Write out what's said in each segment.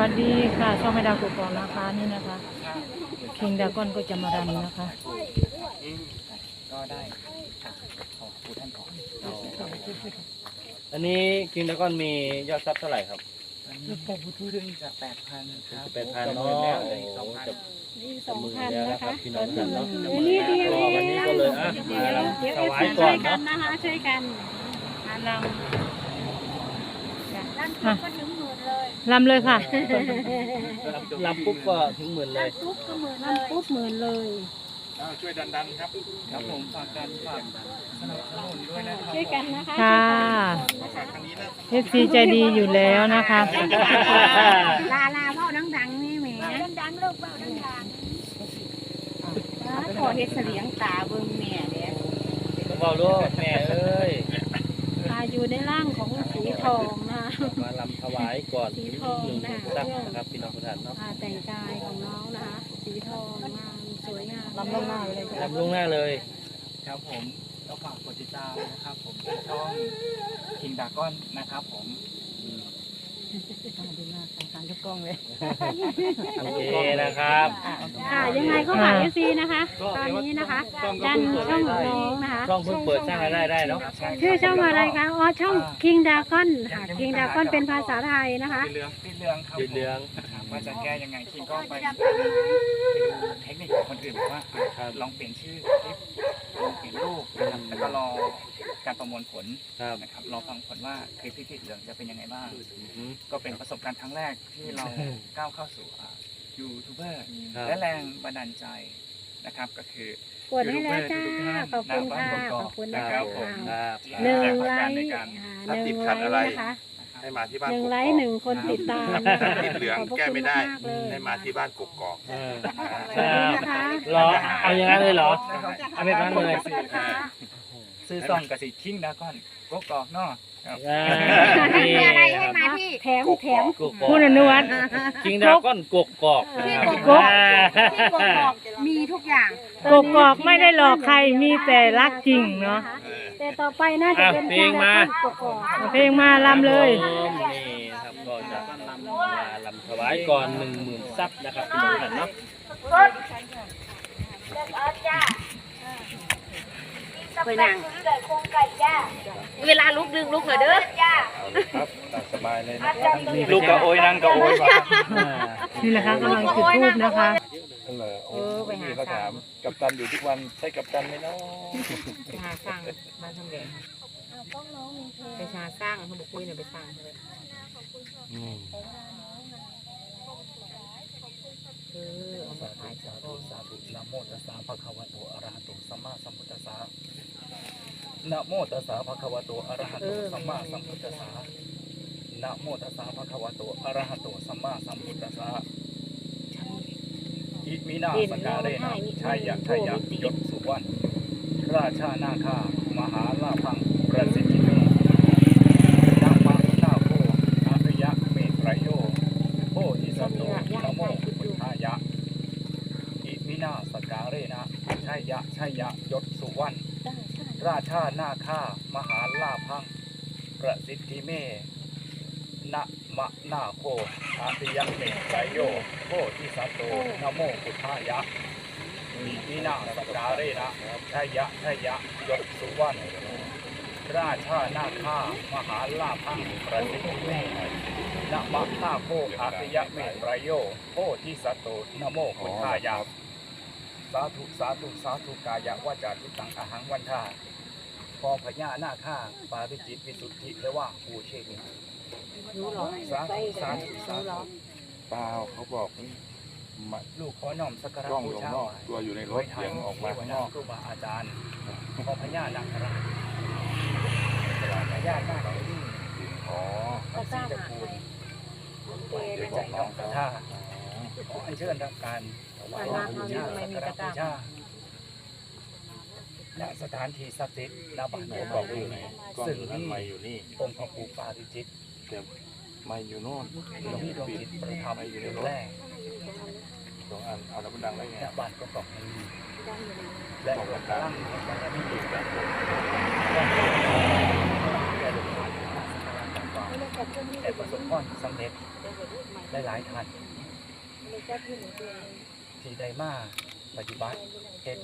วัสดีค่ะช่องไม่ดาวกุกกองนะคะนี่นะคะคิงดากอนก็จะมารำนะคะ ก็ได้ค่ะขอบคุณท่านก่อนอันนี้คิงดากอนมียอดซับเท่าไหร่ครับอันนี้ผมพูดถึงจะแปดพันครับแปดพันประเนาเมินแล้วะเหลยสองพันนี่สองมือพันแล้วนะนะครัคะบพี่น้องกันเนาะเดี๋ยวนี้เดียวก็วันนี้ก็เลยอะมาลำเดี๋ยวถเอฟวายซีก่ช่อวยนกัเนาะนนะคะช่วยกันลด้านปุ๊บก็ถึงหมื่นเลยำลำเลยค่ะลำปุ๊บก็ถึงหมื่นเลด้ายนปุ๊บก็หมื่นเลยปุ๊บหมื่นเลยช่วยดันดันครับ ครับผมฝากกันฝากสนับสนุนด้วยนะครับช่วยกันนะคะค่ะฝากทางนี้นะ เอฟซีใจดีอยู่แล้วนะคะ ลาลาเว้าดังๆนี่แหมดังๆลูกเบ้าดังขอเฮ็ดเสลียงตาเบิ่งแม่เด้ต้องบอกลูกแม่เอ้ยๆอ่าอยู่ในร่างของสีทองนะ มาลำถวายก่อนสีหทองนึ่งนะซับนะครับพี่น้องทุกท่านเนาะอ่าแต่งกายของน้องนะคะ สีทองงามสวยงามลำล่วงหน้าเลยลำล่วงหน้าเลย ครับผมก็ฝากกดติดตามนะครับ ผมที่ช่องคิงดากอนนะครับ ผม ดูหน้าสงสารทุกกล้องเลย โอเคนะครับ ค่ะยังไงก็ฝากเอฟซีนะคะ ตอนนี้นะคะดันช่องน้องนะคะ ช่องเพิ่งเปิดสร้างรายได้ได้เนาะใช่ชื่อช่องอะไรคะ อ๋อ ช่อง King Dragon ค่ะ King Dragon เป็นภาษาไทยนะคะติดเหลืองติดเหลืองครับติดเหลืองครับว่าจะแก้ยังไงคิงก็ไปไปดูเทคนิคของคนอื่นบอกว่าอะลองเปลี่ยนชื่อคลิปลองเปลี่ยนรูปนะครับแล้วก็รอการประมวลผลครับนะครับรอฟังผลว่าคลิปที่ติดเหลืองจะเป็นยังไงบ้างอืมก็เป็นประสบการณ์ครั้งแรกที่เราก้าวเข้าสู่อ่ายูทูบเบอร์ครับและแรงบันดาลใจนะครับก็คือกดให้แล้วจ้าขอบคุณค่ะขอบคุณนะคคะรับผมอ่าครับหนึ่งแรงผไลลักดันค์ในการอ่าถ้าหตินึ่ดงขัดไลอะไรค์นะคะ ให้มาที่บ้านหนึ่งกกไลอกค์หนึ่งคนติดตามนะคะติดเหลืองขบพระแก้ไม่ได้ คุณากๆเลยให้มาที่บ้านกกอกเออขอบคุณนะคะเหรอเอาอย่างนั้นเลยเหรอ เอาไปฟังเลย ซื้อซองกับสีคิงดากอนกกอกเนาะครับอ่า มีอะไรให้นี่มาที่ แถมแถมกกอกคุณอนุวัฒน์ คิงดากอนกกกอกที่นะกคกรัอบกที่กกอกมีทุกอย่างกกอกไม่ได้หลอกใครมีแต่รักจริงเนาะแต่ต่อไปน่าจะเป็นอะเพลงมากกอกเอาเพลงมาลำเลยครับผมนี่ครับก็จะมาลำถวายก่อนหนึ่งหมื่นซับนะครับพี่น้องท่านเนาะ ไปนั่งเวลาลุกดึงลุกหน่อยเด้อครับตามสบายเลยนะครับลูกกับโอยนั่งกับโอยว่ะอ่านี่แหละค่ะกำลังจุดทูบนะคะเหรอโอ้พี่เขาถามกับตันอยู่ทุกวันใช่กับตันไหมเนาะไปหาสร้างบ้านทำแดงไปหาสร้างเขาบอกคุยเนี่ยไปสร้างเลย อเออเอามาขายสาธุสาธุนะโมตัสสะภะคะวะโตอะระหะโตสัมมาสัมพุทธัสสะนะโมตัสสะภะคะวะโตอะระหะโตสัมมาสัมพุทธัสสะนะโมตัสสะภะคะวะโตอะระหะโตสัมมาสัมพุทธัสสะอิมินาสกาเรนะชัยยะชัยยะยศสุวรรณราชานาคามหาลาภังประสิทธิเมนะมะนาโคอาริยะเมตรโยโพธิสัตโตนะโมพุทธายะ อิมินาสการเรนะชัยยะชัยยะยศสุวรรณ ราชานาคามหาลาพังประสิทธิเมนะมะนาโคอาติยังเมไกโยโพธิสัตโตนะโมพุทธายะอิมินาสการเรนะชัยะชัยะยศสุวรรณราชานาคามหาลาพังประสิทธิเมนะมะนาโคอาติยะเมไรโยโพธิสัตโตนะโมพุทธายะสาธุสาธุสาธุกายะวาจาทุตังอาหังวันทา พอพญานาคาปาริจิตวิสุทธิและว่าปูเชมิรู้หรอสาธุสาธุสาธุเปล่าเขาบอกมาลูกขอน้อมสักการะกล้องบูลงชานอกตัวอยู่ในรถเสียงออกมาข้างนอกครูบาอาจารย์พอพญานาคราชพญานาคที่อ๋อพระศรีตระกูลในใจน้องกระท่าขออัญเชิญรับการถวายบูชาสักการะบูชา ณสถานที่ศักดิ์สิทธิ์ณบ้านไหนหัวบอกเกาะอยู่ไหนกล้องอยู่นั่นไม่อยู่นี่องค์พระปู่ปาริจิตแต่ไม่อยู่โน่นหลวงพี่ดวงจิตประทับอยู่ในแรกสองอันเอาแล้วมันดังได้ไงณบ้านกกอกนี้และหลวงตั้งของพระพิจิตรแก่หลวงพ่อสักการะต่างแต่ประสบความสำเร็จได้หลายท่านที่ได้มา ปฏิบัติเฮ็ด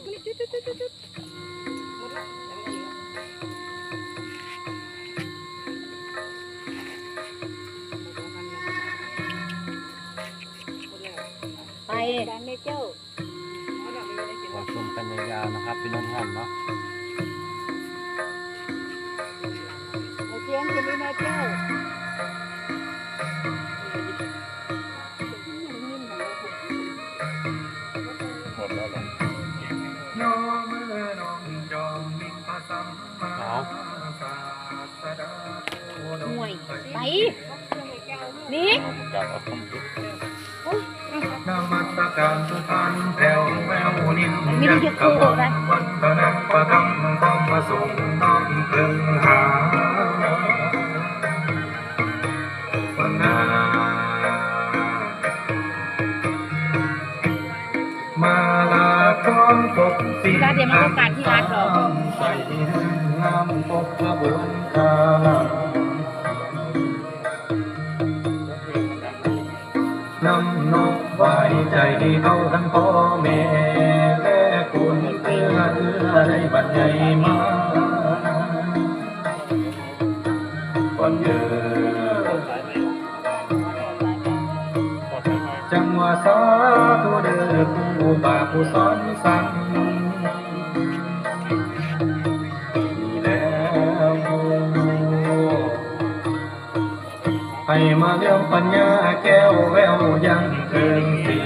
ไปดันได้เจ้าขอชมกันยาวๆนะครับพี่น้องท่านเนาะเอาเสียงคนนี้นะเจ้า ไปนี่เอากลับเอาคำพูดนมัสการสุพรรณแผ่วแววนินมีแต่จะคู่กันวันตนักประทังต้องมาส่งน้องพึงหาปนามาลาพร้อมพบสิ่งร้านเดี๋ยวมันก็การที่ร้านหรอใส่งามพบขบวนคาล ใจเอาทั้งพ่อแม่และคุณเอื้อเอื้อได้บัดใหญ่มาก่อนเดินจังหวะสาธุเด้อผู้บาผู้สอนสั่งดีแล้วให้มาเลี้ยงปัญญาแก้วแววยังเกินสี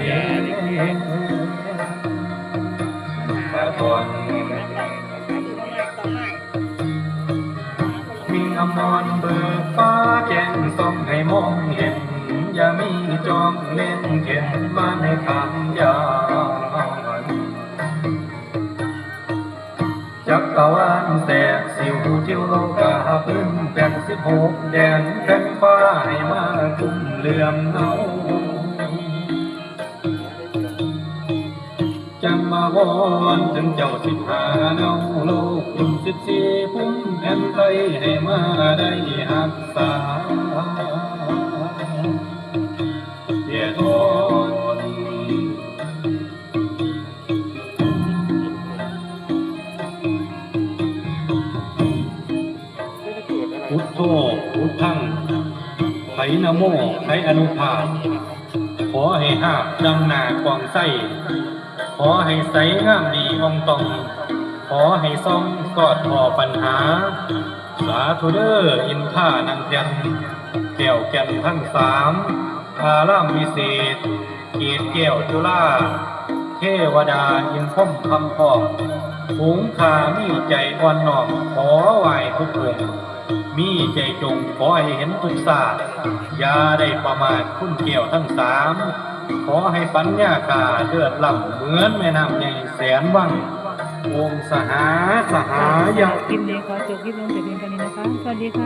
นอนเบิกฟ้าแจ้งส่องให้มองเห็น อย่ามีจองเล่นเข็นมาในทางยาวจักรวาลแสกสิวเที่ยวโลกาพื้นแปดสิบหกแดนแผ่นฟ้าให้มาคุ้มเหลื่อมเนา จำมาวอนถึงเจ้าสิบหาเนาโลกยุ่มสิบสี่พุ่มแผ่นไทยให้มาได้หักษาเดียโทนพุทโธพุทธังไถนโมไถอนุภาพขอให้หาบดังหนากวางไส้ ขอให้ใสงามดีอองตอง ขอให้ซ่องกอดพอปัญหา สาธุเดอร์อินท่านังเพียนแก้วแก่นทั้งสามอารามวิเศษเกตแก้วจุฬาเทวดาอินพรหมคำพองฝูงขามีใจอ่อนน้อมขอไหวทุกองมีใจจงขอให้เห็นทุกศาสตร์อย่าได้ประมาทคุณเกี่ยวทั้งสาม ขอให้ปัญญาคาเลือดล่ำเหมือนแม่น้ำใหญ่แสนวังองสหาสหายะ คลิปนี้ขอจบคลิปลงแต่เพียงเท่านี้นะคะ สวัสดีค่ะ